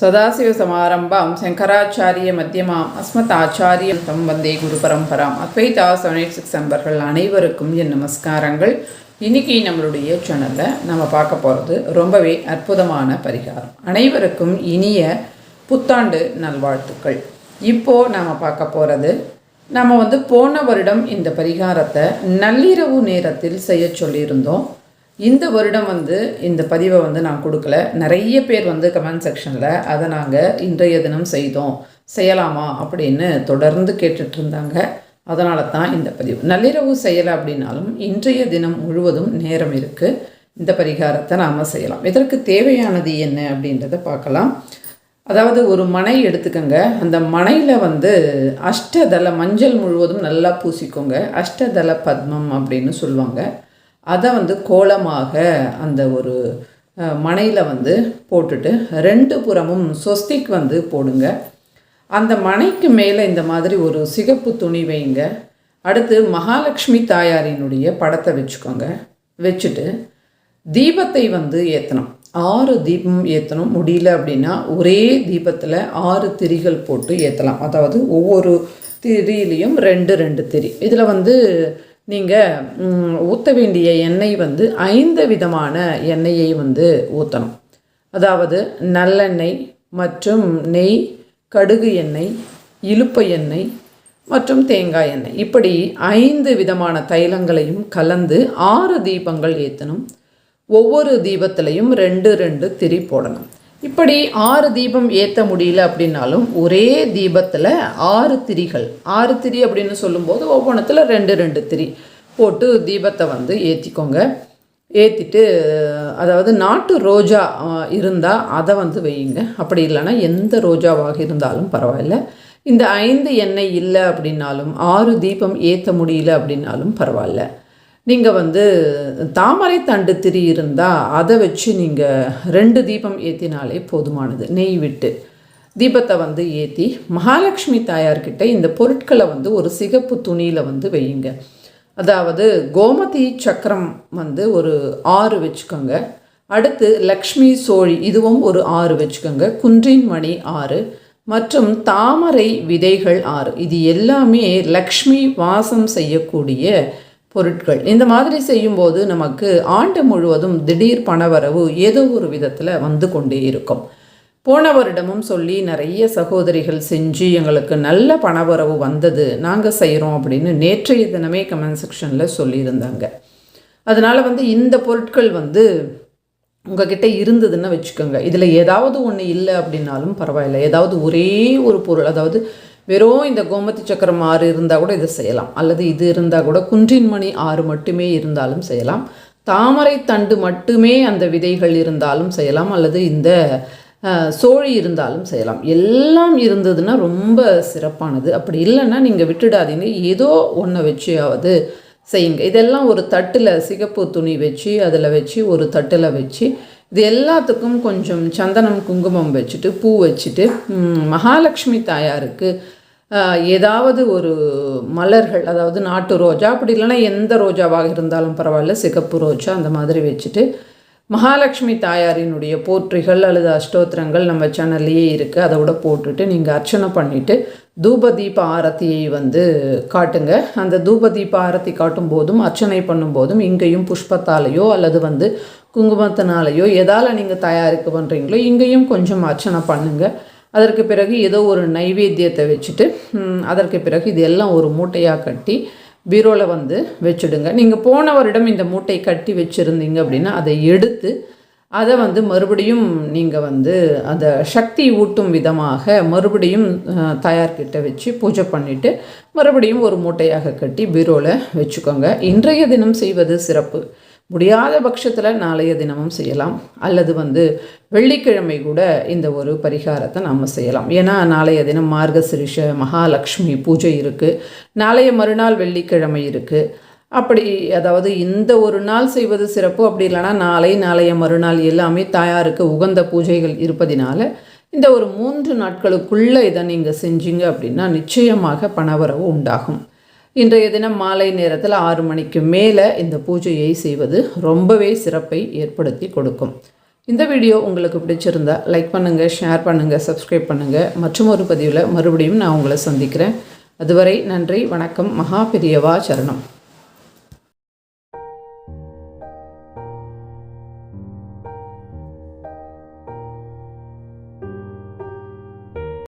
சதாசிவசமாரம்பாம் சங்கராச்சாரிய மத்தியமாம். அஸ்மத் ஆச்சாரியம் தம் வந்தே குரு பரம்பராம். அத்வைதா செவன் சிக்ஸ் நண்பர்கள் அனைவருக்கும் என் நமஸ்காரங்கள். இன்னைக்கு நம்மளுடைய சேனலில் நம்ம பார்க்க போகிறது ரொம்பவே அற்புதமான பரிகாரம். அனைவருக்கும் இனிய புத்தாண்டு நல்வாழ்த்துக்கள். இப்போது நாம் பார்க்க போகிறது நம்ம வந்து போன வருடம் இந்த பரிகாரத்தை நள்ளிரவு நேரத்தில் செய்ய சொல்லியிருந்தோம். இந்த வருடம் வந்து இந்த பதிவை வந்து நான் கொடுக்கல. நிறைய பேர் வந்து கமெண்ட் செக்ஷனில் அதை நாங்கள் இன்றைய தினம் செய்தோம். செய்யலாமா அப்படின்னு தொடர்ந்து கேட்டுட்டு இருந்தாங்க. அதனால தான் இந்த பதிவு. நள்ளிரவு செய்யலை அப்படின்னாலும் இன்றைய தினம் முழுவதும் நேரம் இருக்குது இந்த பரிகாரத்தை நாம் செய்யலாம். இதற்கு தேவையானது என்ன அப்படின்றத பார்க்கலாம். அதாவது ஒரு மனை எடுத்துக்கோங்க. அந்த மனையில் வந்து அஷ்டதள மஞ்சள் முழுவதும் நல்லா பூசிக்கோங்க. அஷ்டதள பத்மம் அப்படின்னு சொல்லுவாங்க. அதை வந்து கோலமாக அந்த ஒரு மனையில் வந்து போட்டுட்டு ரெண்டு புறமும் சொஸ்திக் வந்து போடுங்க. அந்த மனைக்கு மேலே இந்த மாதிரி ஒரு சிகப்பு துணி வைங்க. அடுத்து மகாலட்சுமி தாயாரினுடைய படத்தை வச்சுக்கோங்க. வச்சுட்டு தீபத்தை வந்து ஏற்றணும் ஆறு தீபம் ஏற்றணும் முடியல அப்படின்னா ஒரே தீபத்தில் ஆறு திரிகள் போட்டு ஏற்றலாம் அதாவது ஒவ்வொரு திரியிலையும் ரெண்டு ரெண்டு திரி. இதில் வந்து நீங்கள் ஊற்ற வேண்டிய எண்ணெய் வந்து ஐந்து விதமான எண்ணெயை வந்து ஊற்றணும் அதாவது நல்லெண்ணெய் மற்றும் நெய் கடுகு எண்ணெய் இலுப்ப எண்ணெய் மற்றும் தேங்காய் எண்ணெய். இப்படி ஐந்து விதமான தைலங்களையும் கலந்து ஆறு தீபங்கள் ஏற்றணும் ஒவ்வொரு தீபத்திலையும் ரெண்டு ரெண்டு திரி போடணும். இப்படி ஆறு தீபம் ஏற்ற முடியல அப்படின்னாலும் ஒரே தீபத்தில் ஆறு திரிகள். ஆறு திரி அப்படின்னு சொல்லும்போது ஒவ்வொன்றத்தில் ரெண்டு ரெண்டு திரி போட்டு தீபத்தை வந்து ஏற்றிக்கோங்க ஏற்றிட்டு அதாவது நாட்டு ரோஜா இருந்தால் அதை வந்து வையுங்க. அப்படி இல்லைன்னா எந்த ரோஜாவாக இருந்தாலும் பரவாயில்ல. இந்த ஐந்து எண்ணெய் இல்லை அப்படின்னாலும் ஆறு தீபம் ஏற்ற முடியல அப்படின்னாலும் பரவாயில்ல. நீங்கள் வந்து தாமரை தண்டு திரி இருந்தால் அதை வச்சு நீங்கள் ரெண்டு தீபம் ஏற்றினாலே போதுமானது. நெய் விட்டு தீபத்தை வந்து ஏற்றி மகாலட்சுமி தாயார்கிட்ட இந்த பொருட்களை வந்து ஒரு சிகப்பு துணியில் வந்து வையுங்க. அதாவது கோமதி சக்கரம் வந்து ஒரு ஆறு வச்சுக்கோங்க. அடுத்து லக்ஷ்மி சோழி இதுவும் ஒரு ஆறு வச்சுக்கோங்க. குன்றின் மணி ஆறு. மற்றும் தாமரை விதைகள் ஆறு. இது எல்லாமே லக்ஷ்மி வாசம் செய்யக்கூடிய பொருட்கள். இந்த மாதிரி செய்யும்போது நமக்கு ஆண்டு முழுவதும் திடீர் பணவரவு ஏதோ ஒரு விதத்தில் வந்து கொண்டே இருக்கும். போன வருடமும் சொல்லி நிறைய சகோதரிகள் செஞ்சு எங்களுக்கு நல்ல பணவரவு வந்தது நாங்கள் செய்கிறோம் அப்படின்னு நேற்றைய தினமே கமெண்ட் செக்ஷனில் சொல்லியிருந்தாங்க. அதனால் வந்து இந்த பொருட்கள் வந்து உங்ககிட்ட இருந்ததுன்னு வச்சுக்கோங்க. இதில் ஏதாவது ஒன்று இல்லை அப்படின்னாலும் பரவாயில்ல. ஏதாவது ஒரே ஒரு பொருள் அதாவது வெறும் இந்த கோமதி சக்கரம் ஆறு இருந்தால் கூட இதை செய்யலாம். அல்லது இது இருந்தால் கூட குன்றின் மணி ஆறு மட்டுமே இருந்தாலும் செய்யலாம். தாமரை தண்டு மட்டுமே அந்த விதைகள் இருந்தாலும் செய்யலாம். அல்லது இந்த சோழி இருந்தாலும் செய்யலாம். எல்லாம் இருந்ததுன்னா ரொம்ப சிறப்பானது. அப்படி இல்லைன்னா நீங்கள் விட்டுடாதீங்க. ஏதோ ஒன்றை வச்சியாவது செய்யுங்க. இதெல்லாம் ஒரு தட்டில் சிகப்பு துணி வச்சு அதில் வச்சு ஒரு தட்டில் வச்சு இது எல்லாத்துக்கும் கொஞ்சம் சந்தனம் குங்குமம் வச்சுட்டு பூ வச்சுட்டு மகாலட்சுமி தாயாருக்கு ஏதாவது ஒரு மலர்கள் அதாவது நாட்டு ரோஜா அப்படி இல்லைன்னா எந்த ரோஜாவாக இருந்தாலும் பரவாயில்ல சிகப்பு ரோஜா அந்த மாதிரி வச்சுட்டு மகாலட்சுமி தாயாரினுடைய போற்றிகள் அல்லது அஷ்டோத்திரங்கள் நம்ம சேனல்லையே இருக்குது அதை விட போட்டுட்டு நீங்கள் அர்ச்சனை பண்ணிவிட்டு தூபதீப ஆரத்தியை வந்து காட்டுங்க. அந்த தூபதீப ஆரத்தி காட்டும் போதும் அர்ச்சனை பண்ணும்போதும் இங்கேயும் புஷ்பத்தாலேயோ அல்லது வந்து குங்குமத்தினாலேயோ எதால் நீங்கள் தயாரிக்க பண்ணுறீங்களோ இங்கேயும் கொஞ்சம் அர்ச்சனை பண்ணுங்கள் அதற்கு பிறகு ஏதோ ஒரு நைவேத்தியத்தை வச்சுட்டு அதற்கு பிறகு இது எல்லாம் ஒரு மூட்டையாக கட்டி பீரோவில் வந்து வச்சுடுங்க. நீங்கள் போன வருடம் இந்த மூட்டை கட்டி வச்சுருந்தீங்க அப்படின்னா அதை எடுத்து அதை வந்து மறுபடியும் நீங்கள் வந்து அந்த சக்தி ஊட்டும் விதமாக மறுபடியும் தயார்கிட்ட வச்சு பூஜை பண்ணிவிட்டு மறுபடியும் ஒரு மூட்டையாக கட்டி பீரோவில் வச்சுக்கோங்க. இன்றைய தினம் செய்வது சிறப்பு. முடியாத பட்சத்தில் நாளைய தினமும் செய்யலாம். அல்லது வந்து வெள்ளிக்கிழமை கூட இந்த ஒரு பரிகாரத்தை நாம் செய்யலாம். ஏன்னா நாளைய தினம் மார்கசிரிஷ மகாலட்சுமி பூஜை இருக்குது நாளைய மறுநாள் வெள்ளிக்கிழமை இருக்குது அப்படி அதாவது இந்த ஒரு நாள் செய்வது சிறப்பு. அப்படி இல்லைனா நாளை நாளைய மறுநாள் எல்லாமே தாயாருக்கு உகந்த பூஜைகள் இருப்பதினால இந்த ஒரு மூன்று நாட்களுக்குள்ளே இதை நீங்கள் செஞ்சீங்க அப்படின்னா நிச்சயமாக பணவரவு உண்டாகும். இன்றைய தினம் மாலை நேரத்தில் ஆறு மணிக்கு மேலே இந்த பூஜையை செய்வது ரொம்பவே சிறப்பை ஏற்படுத்தி கொடுக்கும். இந்த வீடியோ உங்களுக்கு பிடிச்சிருந்தா லைக் பண்ணுங்கள் ஷேர் பண்ணுங்கள் சப்ஸ்கிரைப் பண்ணுங்கள் மற்றும் ஒரு பதிவில் மறுபடியும் நான் உங்களை சந்திக்கிறேன். அதுவரை நன்றி வணக்கம் மகா பெரியவா சரணம்.